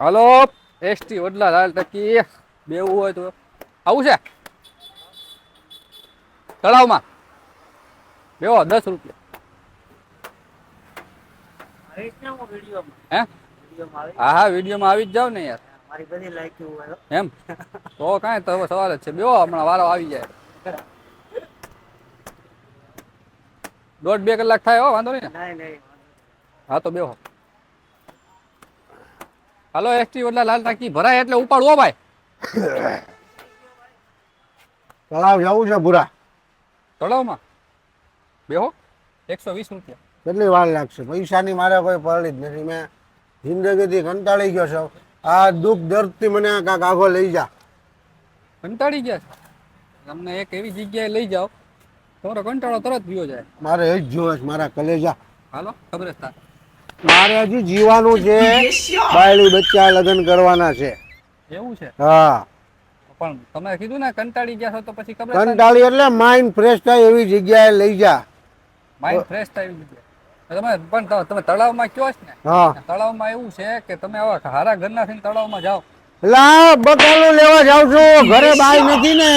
હાલો ST વડલા લાલ ટકી. બેવું હોય તો આવું છે? તળાવમાં? બેવો દસ રૂપિયા. હું હે? હા વિડીયોમાં આવી જ જાવ ને યાર. એમ? તો કાંઈ તો સવાલ જ છે. બેવો હમણાં વારો આવી જાય. દોઢ બે કલાક થાય હો વાંધો નહીં ને? નહીં નહીં. હા તો બેહો. હાલો એસટી વડલા લાલ ટાંકી ભરાય એટલે ઉપાડવો ભાઈ. તળાવ જવું છે ભૂરા. તળાવમાં? બેહો એકસો વીસ રૂપિયા. કેટલી વાર લાગશે? પૈસાની મારે કોઈ પરળી જ નથી. મેં જિંદગીથી કંટાળી ગયો છું. આ દુઃખ દર્દથી મને કાંક આખો લઈ જા. કંટાળી ગયા છે? તમને એક એવી જગ્યાએ લઈ જાઓ. તમારો કંટાળો તરત પીવો જાય. મારે એ જ જોવે છે મારા કલેજા. હાલો કબ્રસ્તાન મારે હજી જીવાનું છે. બાયડી બચ્ચા લગ્ન કરવાના છે. એવું છે? હા. પણ તમે કીધું ને કંટાળી ગયા છો તો પછી ખબર કંટાળી એટલે માઇન્ડ ફ્રેશ થાય એવી જગ્યાએ લઈ જા. માઇન્ડ ફ્રેશ થાય એવી જગ્યાએ. તમે પણ તમે તળાવમાં કયો છો ને? હા. તળાવમાં એવું છે કે તમે આવા હારા ઘરના થઈને તળાવમાં જાઓ. લા બકાલું લેવા જાવ છું. ઘરે બાય નથી ને.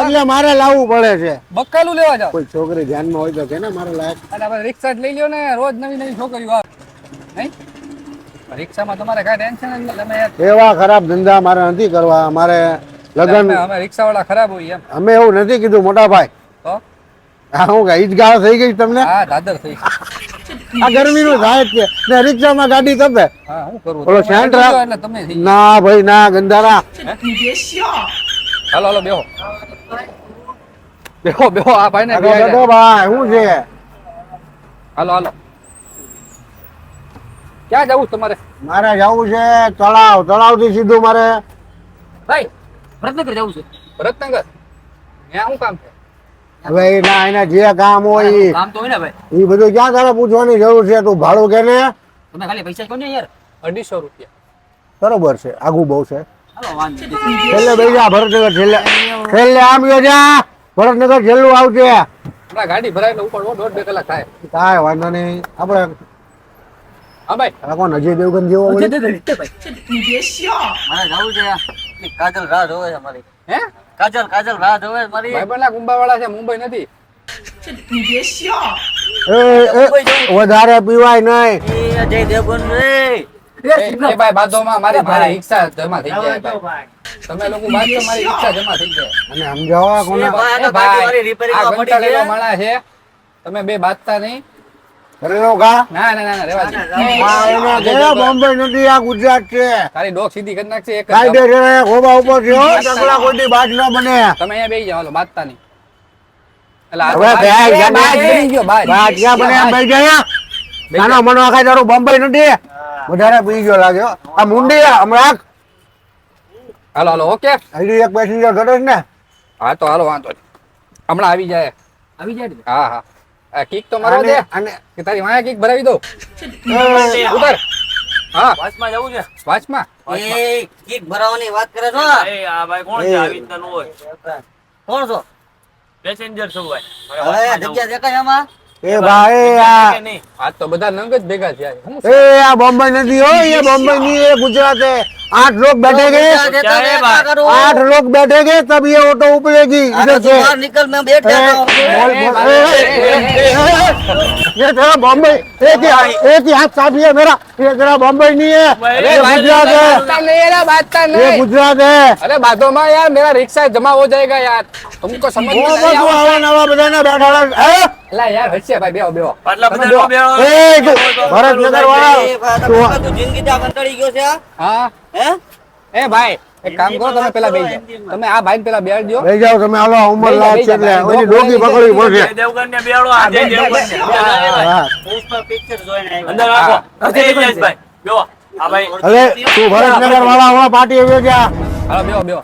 એટલે મારે લાવવું પડે છે. બકાલું લેવા જાઓ. કોઈ છોકરી ધ્યાનમાં હોય તો કે ને મારે લાયક. અને આપણે રિક્ષા જ લઈ લ્યો ને રોજ નવી નવી છોકરીઓ આવે. રિક્ષામાં તમારે કાંઈ ટેન્શન જ તમે એવા ખરાબ ધંધા મારે નથી કરવા. મારે લગન અમે રિક્ષાવાળા ખરાબ હોઈએ એમ. અમે એવું નથી કીધું મોટા ભાઈ. તો હું કઈ ઈદગાહ થઈ ગઈ તમને? હા દાદર થઈ આ ગરમીનું થાય છે. ને રિક્ષામાં ગાડી તપે. હા ઓલો તમે સેન્ટ કીધું એટલે તમે ના ભાઈ ના ગંધારા. હાલો હાલો બેહો. બેહો બેહો આ ભાઈ ને બેહો ભાઈ શું છે? હાલો હાલો. ક્યાં જવું છે તમારે? મારે જવું છે તળાવ. તળાવથી સીધું મારે ભાઈ ભરતનગર જવું છે. ભરતનગર? ત્યાં શું કામ છે? હવે એના જે કામ હોય ઈ- કામ તો હોય ને ભાઈ. ઈ બધું ક્યાં તારે પૂછવાની જરૂર છે? તું ભાડું કે ને? તમે ખાલી પૈસા કહો યાર. અઢીસો રૂપિયા. બરોબર છે આઘું બહુ છે. હાલો વાંધો નહીં. ભરતનગર છેલ્લે. છેલ્લે આમ ગયો જા ભરતનગર છેલ્લું આવશે ગાડી ભરાય ઉપર દોઢ બે કલાક થાય. કાંઈ વાંધો નહીં. આપણે હા ભાઈ. આ કોણ અજય દેવગન જેવો. જવું છે કાજલ રાહ જોવે છે મારી હે? કાજલ કાજલ રાહ જોવે છે મારી. ભાઈબંધના કુંભાવાળા છે મુંબઈ નથી. એ એ વધારે પીવાય નહીં. અજય દેવગન રે. એ ભાઈ બાદોમાં મારી મારી ઈચ્છા જમા થઈ જાય તમે લોકો બાદો મારી ઈચ્છા જમા થઈ જાય. અને સમજાવવા કોને? ભાઈ, આ તો એ ભાઈ, ગાડી વાળી repairing આ માં પડી કંટાળેલો છે. તમે બે બાદતા નહીં. ના ના ના રેવા દે. બોમ્બે નથી આ ગુજરાત છે. તારી ડોક સીધી કરી નાખશે એક જ કાયદે છે ખોબા ઉપર છે હો ચકલા બાજ ન બને. તમે અહીંયા બેસી જાઓ બાજતા નહીં. એટલે આ તો હવે બાજ- બાજ બની ગયો બાજ બાજ ક્યાં બને? એમ ભાઈ નાનો મનો આખા તારું બોમ્બે નથી. વધારે પી ગયો લાગ્યો આ મુંડી હમણાં હાલો હાલો ઓકે. હજી એક પેસેન્જર ઘટે ને? હા તો હાલો વાંધો નહીં. હમણાં આવી જાય. આવી જાય હા હા. કિક તો મારવા દે અને તારી વાયા કિક ભરાવી દો ઉતર. હા. વાંચમાં જવું છે? વાંચમાં. એ કિક ભરાવાની વાત કરે છો? એ આ ભાઈ કોણ છે? આવી રીતના હોય. કોણ છો? પેસેન્જર છો ભાઈ. હવે જગ્યા દેખાય આમાં? એ ભાઈ આ આ તો બધા નંગ જ ભેગા થયા એ આ બોમ્બે નથી હો એ બોમ્બે ની એ ગુજરાત. आठ लोग बैठे गए देता क्या है देता भाई? करो आठ लोग बैठे गए तब ये ऑटो उपड़ेगी अरे इधर तू से बाहर निकल मैं बैठ ए, जाता हूँ बोल, बोल, ए, ए, ए, ए, ये तेरा बॉम्बे एक ही हाथ- एक ही हाथ साफ है मेरा ये तेरा बॉम्बे नहीं है अरे ये भाई, गुजरात है बाजता नहीं है ना, बाजता ये नहीं गुजरात है अरे बातों में यार मेरा रिक्शा जमा हो जाएगा यार तुमको समझ में वो नहीं બધું आवता? આવા નવા બધાને બેઠા હે? અલા યાર હસ્યા ભાઈ બેહો બેહો આટલા તમે બધા બેહો. નો બેહો. એ તું ભરતનગર વાળા એ ભાઈ, તું તમે તું જિંદગી ત્યાં કંટાળી ગયો છે આ? હા હે? એ ભાઈ એક કામ કરો તમે પેલા બે જાઓ. તમે આ ભાઈ પેલા બેડ દો બે જાઓ તમે હાલો ઉમર લાવ છે એટલે ઓની ડોકી પકડવી પડશે. દેવગન ને બેડો આ દેવગન ને હા. પર પિક્ચર જોઈને અંદર રાખો. અજય ભાઈ બેવો આ ભાઈ. અરે તું ભરતનગર વાળા વાળા પાર્ટી આવ્યો ગયા હાલો બેવો બેવો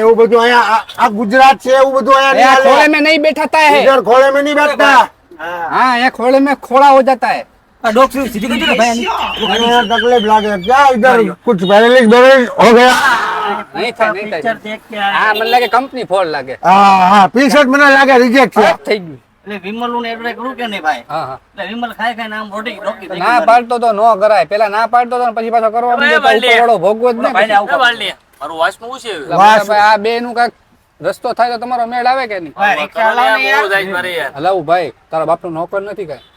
એવું બધું અહીંયા આ ગુજરાત છે એવું બધું અહીંયા ખોળે મેં નહીં બેઠાતા હે ખોળે મેં નહીં બેઠતા હા અહીંયા ખોળે મેં ખોળા હો જાતા હે में खोड़ा हो जाता है આ ડોક શું સીધી કરી દો ને ભાઈ આની. हमें तकलीफ लागे क्या इधर कुछ पैरालिस बैरालिस हो गया नहीं था नहीं था Picture દેખ કે આ- हाँ મને લાગે કંપની ફોડ લાગે हाँ हाँ पी शर्ट मैंने लागे रिजेक्ट બસ થઈ ગયું એટલે વિમલ ને એડવર્ટાઈઝ કરું કે નહીં ભાઈ હા હા એટલે વિમલ ખાઈ ખાઈને આમ રોટી રોકી દઈ ના પાડતો તો નો કરાય પેલા ના પાડતો તો ને પછી પાછો કરવા માંડ્યો તો બાંધલી. ઉપરવાળો ભોગવો જ ને ભાઈને આવું એ વાળલી. મારું વાંચનું શું છે એટલે ભાઈ આ બે નું કાંઈક રસ્તો થાય તો તમારો મેળ આવે કે નહીં ભાઈ રિક્ષા લાવો ને યાર. બહુ જાય છે મારે યાર. હલાવું ભાઈ તારા બાપનું નોકર નથી કાંઈ ए, तेरे को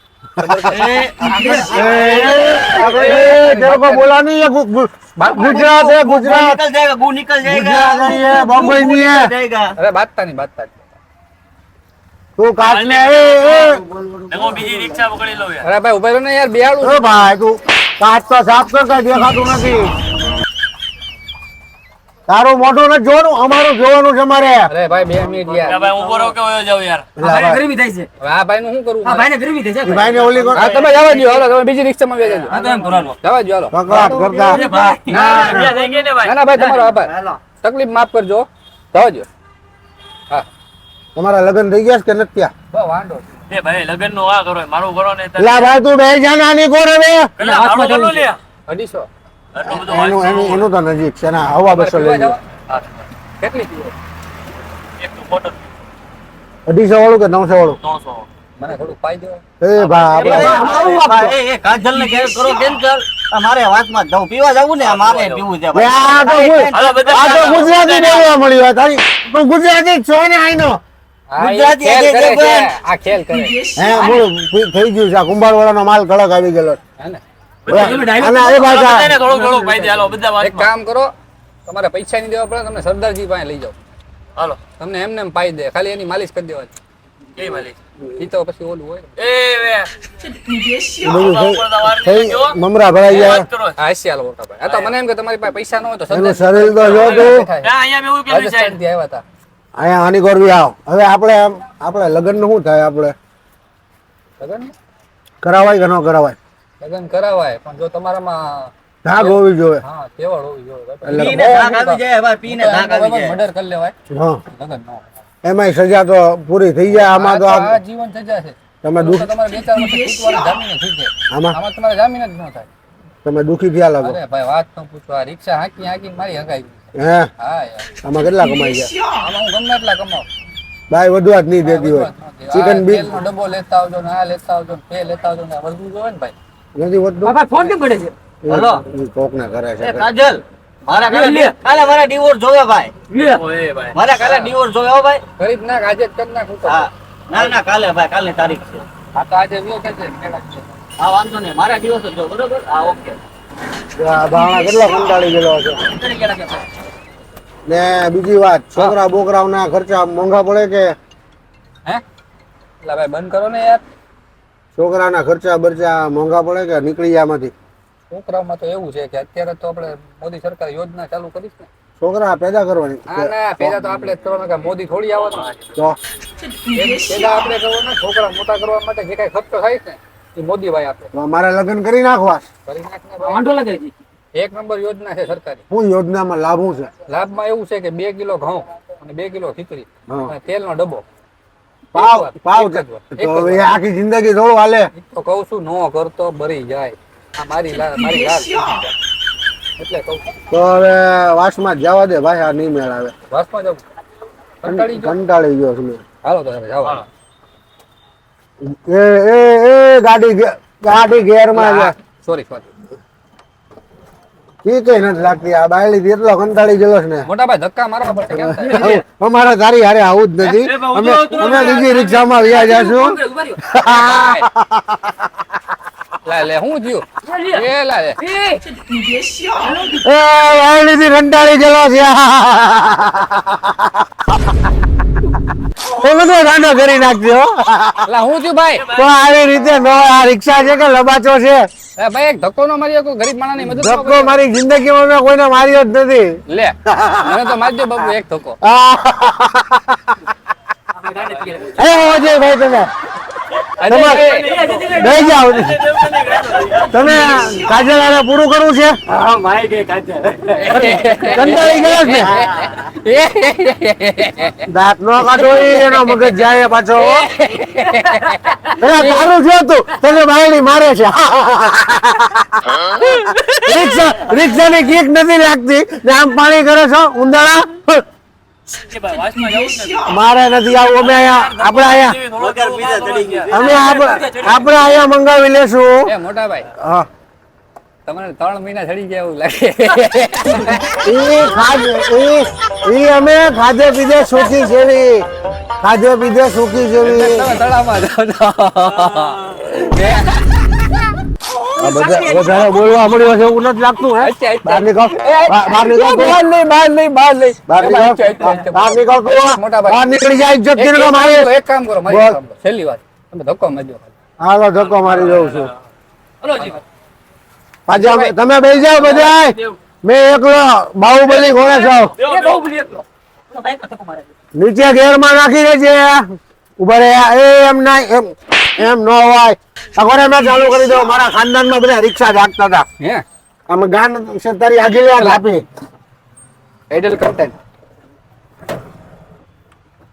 बोला नहीं है गु- गु- गुजरात है गु गुजरात निकल जाएगा गु निकल जाएगा गुजरात नहीं है बम्बई नहीं है जाएगा અરે બાતતા નહીં બાતતા નહીં. तू काट में ए, ए, देखो બીજી રિક્ષા પકડી લઉં યાર અરે ભાઈ ઉભા રહ્યો ને યાર બેહાડું ए भाई तू काट तो साफ कर કઈ દેખાતું નથી તારું મોઢો ન જોવાનું અમારું જોવાનું છે મારે. અરે ભાઈ બે મિનિટ યાર. ભાઈ ઊભો રહો કે વયો જાવ યાર. ગરમી થાય છે હવે આ ભાઈ નું શું કરવું હા ભાઈને ગરમી થાય છે. ભાઈ ને ઓલી કોણ તમે જવા દો હાલો તમે બીજી રિક્ષામાં બેસી જાઓ. હા તો એમ કરવાનું જવા દો હાલો. ભગવાન કરતા. ના ને ભાઈ? ના ના ભાઈ તમારો આભાર. તકલીફ માફ કરજો. જવા દો હા. તમારા લગન થઈ ગયા છે કે નથી ત્યાં બહુ વાંધો એ ભાઈ લગનનું આ કરો મારું કરો ને લા ભાઈ તું બે જા ની કોરે બે ભાડું લે અઢીસો આટલું બધું એનું એનું એનું તો નજીક છે ના હવા બસો લઈ લો કેટલી એક તો બોટલ અઢીસો વાળું કે નવસો વાળું? 300 મને થોડું પાઈ દો એ ભાઈ એ કાજલ ને ઘેર કરો કેમ ચાલ? મારે વાતમાં જવું પીવા જવું ને મારે પીવું છે આ તો આ ગુજરાતી બોલવા મળ્યું હોય તારી તું ગુજરાતી છો ને આઈનો? ગુજરાતી. આ ખેલ કરે. હે મૂળ થઈ ગયું છે આ કુંભારવાળાનો માલ કડક આવી ગયેલો હે ને? એક કામ કરો તમારે પૈસા નહીં દેવા પડે તમને સરદારજી પાસે લઈ જાઓ. હાલો. તમને એમને એમ પાઈ દે ખાલી એની માલિશ કરી દેવાની. કઈ માલિશ? ઈ તો પછી ઓલું હોય. એ મમરા ભરાઈ મોટા ભાઈ આ તો મને એમ કે તમારી પાસે પૈસા ન હોય તો એનું સરદારજી શરીર તો જો તું. અહીંયા મેં એવું છે આવ્યા હતા. અહીંયા આની ગોરવી આવ. હવે આપણે આપણે લગ્નનું શું થાય આપણે? લગન કરાવાય કે ન કરાવાય? લગન કરાવાય પણ જો તમારામાં ધાક હોવી જોઈએ. હા કેવળ હોવી જોઈએ પીને ધાક આવી જાય હવે પીને ધાક આવી જાય. મર્ડર કરી લેવાય. હા. લગન ન એમાંય સજા તો પૂરી થઈ જાય આમાં તો આ જીવન સજા છે. તમે દુઃખ તમારે બે ચાર વર્ષ છૂટવાની જામીન થઈ જાય આમાં? આમાં તમારે જામીન જ ન થાય. તમે દુઃખી થયા લાગો. અરે ભાઈ વાત ન પૂછો. આ રિક્ષા હાંકી હાંકી મારી હગાઈ ગઈ. હે? હા યાર. આમાં કેટલા કમાઈ ગયા? આમાં હું ગમે એટલા કમાઉં. ભાઈ વધુ જ નહીં દેતી હોય. ચિકન આ બી ડબ્બો લેતા આવજો ને આ લેતા આવજો ને તે લેતા આવજો ને વધુ જોવે ને ભાઈ. નથી વધતું ફોન કેમ કરે છે? હલો. કોક ના કરે છે. કાજલ મારા કાલે કાલે મારા ડિવોર્સ જોવે ભાઈ. ઓય ભાઈ. મારા કાલે ડિવોર્સ જોવે હો ભાઈ. ગરીબ ના આજે જ ના હા. ના ના કાલે ભાઈ કાલે તારીખ છે. આ તો આજે વ્યો કે છે. હા વાંધો નહીં. મારા દિવસ જ બરોબર? હા ઓકે. આ ભાણા કેટલો કંટાળી ગયેલો છે તને કેડા કે ભાઈ? ને બીજી વાત છોકરા બોકરાઓના ખર્ચા મોંઘા પડે કે? હે? એટલે ભાઈ બંધ કરો ને યાર. છોકરાના ખર્ચા બરચા મોંઘા પડે કે નીકળી આમાંથી? છોકરાઓમાં તો એવું છે કે અત્યારે તો આપણે મોદી સરકાર યોજના ચાલુ કરીશ ને. છોકરા પેદા કરવાની? ના ના તો આપણે કરવાના કે મોદી થોડી આવવાનો. તો? પેદા આપણે કરવાના છોકરા મોટા કરવા માટે જે કઈ ખર્ચો થાય છે ને એ મોદી ભાઈ આપે મારા લગ્ન કરી નાખવા કરી નાખને વાંધો લાગે એક નંબર યોજના છે સરકારી. હું યોજનામાં લાભ છે? લાભમાં એવું છે કે બે કિલો ઘઉં અને બે કિલો ખીચડી. અને તેલનો ડબ્બો. પાવ પાવ તો હવે આખી જિંદગી થોડું હાલે. તો કહું છું નો કરતો બરી જાય. આ મારી મારી લાલ એટલે કહું તો હવે વાસમાં જવા દે ભાઈ આ નહીં મેળ આવે. વાસમાં જવું? કંટાળી ગયો? છું હાલો તો હવે જાઓ એ એ એ ગાડી ગાડી ગેરમાં સોરી સોરી ઈ કઈ નથી લાગતી. આ બાયલી એટલો કંટાળી ગયો છે ને. મોટા ભાઈ ધક્કા મારવા પડશે? અમારે તારી હારે આવું જ નથી. અમે અમે બીજી રિક્ષામાં વ્યા જાશું. લે લે હું થયું? એ લા લે. એ બાયલી થી કંટાળી ગયેલો છે. બધો ગાંડો કરી નાખજો હો. હું છું ભાઈ? તો આવી રીતે નો આ રિક્ષા છે કે લબાચો છે? ભાઈ એક ધક્કો નો મારી કોઈ ગરીબ મદદ ન ધક્કો મારી જિંદગીમાં મેં કોઈને માર્યો જ નથી. લે મને તો મારજો બાપુ એક ધક્કો. આ હોજે ભાઈ તમે. જાઓ તમે કાજલ પૂરું કરવું છે? કંટાળી ગયા દાંત નો કાઢો એનો મગજ જાય પાછો. તારું જો તું તને બાયડી મારે છે. રિક્ષા ની કીક નથી લાગતી. આમ પાણી કરે છો ઉંદાળા મારે નથી આવું અમે અહીંયા આપણે અહીંયા અમે આપણે મંગાવી લેશું. એ મોટા ભાઈ. હા. તમને ત્રણ મહિના ચડી ગયા એવું લાગે. એ ખાધે ઈ ઈ અમે ખાધે પીધે સુખી જેવી. ખાધે પીધે સુખી જેવી. તળાવમાં વધારે બોલવા મળ્યો છે એવું નથી લાગતું હે? અચ્છા, અચ્છા. બહાર નીકળ. બહાર બહાર નીકળ. બહાર નહીં, બહાર નહીં, બહાર નહીં. બહાર નીકળ. અચ્છા, અચ્છા, અચ્છા. બહાર નીકળ તું. મોટા ભાઈ. બહાર નીકળી જાય ઇજ્જત એક- થી એક કામ કરો, એક કામ કરો મારી કામ છેલ્લી વાત. તમે ધક્કો મારજો. હાલો ધક્કો મારી દઉં છું. પાછા તમે બેસી જાઓ બધા. મેં એકલો બાહુબલી ઘોડે છો નીચે ઘેરમાં નાખી દેજે. ઊભા રહ્યા. એ એમ ના એમ એમ ન હોય. અગોરે મેં ચાલુ કરી દો મારા ખાનદાનમાં બધા રિક્ષા જાગતા હતા. હે? અમે ગાન છે તારી આગળ યાદ આપી. એડલ કન્ટેન્ટ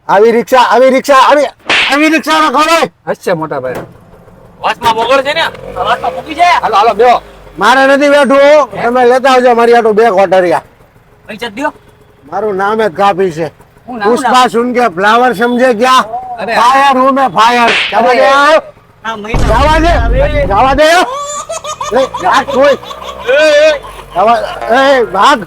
આવી રિક્ષા આવી રિક્ષા આવી આવી રિક્ષા રાખો હશે મોટા ભાઈ. વાસમાં બોગળ છે ને? વાસમાં મૂકી છે? હાલો હાલો બેહો. મારે નથી બેઠું તમે લેતા આવજો મારી આટો બે કોટરિયા. પૈસા દો મારું નામ જ કાપી છે. પુષ્પા સુન કે ફ્લાવર સમજે ક્યાં. ફાયર હું મેં ફાયર જવા દે. આ મહિના જવા દે. જવા દે. ભાગ કોઈ જવા એ ભાગ.